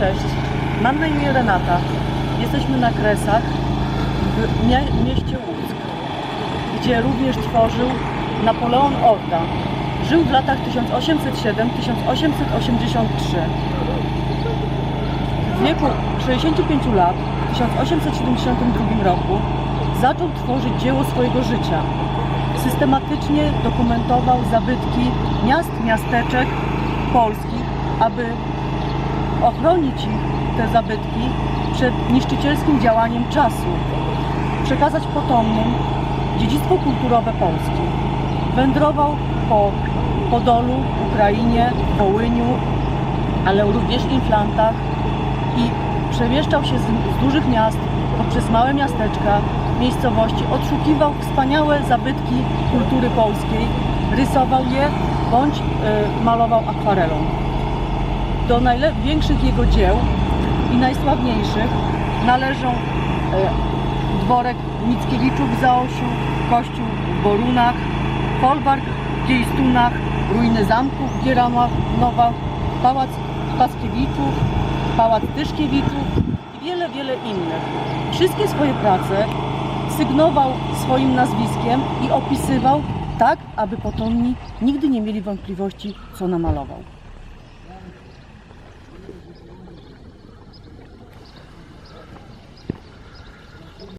Cześć, mam na imię Renata. Jesteśmy na Kresach w mieście Łuck, gdzie również tworzył Napoleon Orda. Żył w latach 1807-1883. W wieku 65 lat, w 1872 roku, zaczął tworzyć dzieło swojego życia. Systematycznie dokumentował zabytki miast, miasteczek polskich, aby ochronić ich, te zabytki, przed niszczycielskim działaniem czasu, przekazać potomnym dziedzictwo kulturowe Polski. Wędrował po Podolu, Ukrainie, Wołyniu, ale również Inflantach i przemieszczał się z, z dużych miast poprzez małe miasteczka, miejscowości, odszukiwał wspaniałe zabytki kultury polskiej, rysował je bądź y, malował akwarelą do największych jego dzieł i najsławniejszych należą e, dworek Mickiewiczów w Zaosiu, kościół w Borunach, folwark w Giejstunach, ruiny zamków w Gieranowach, pałac Paskiewiczów, pałac Tyszkiewiczów i wiele, wiele innych. Wszystkie swoje prace sygnował swoim nazwiskiem i opisywał tak, aby potomni nigdy nie mieli wątpliwości, co namalował.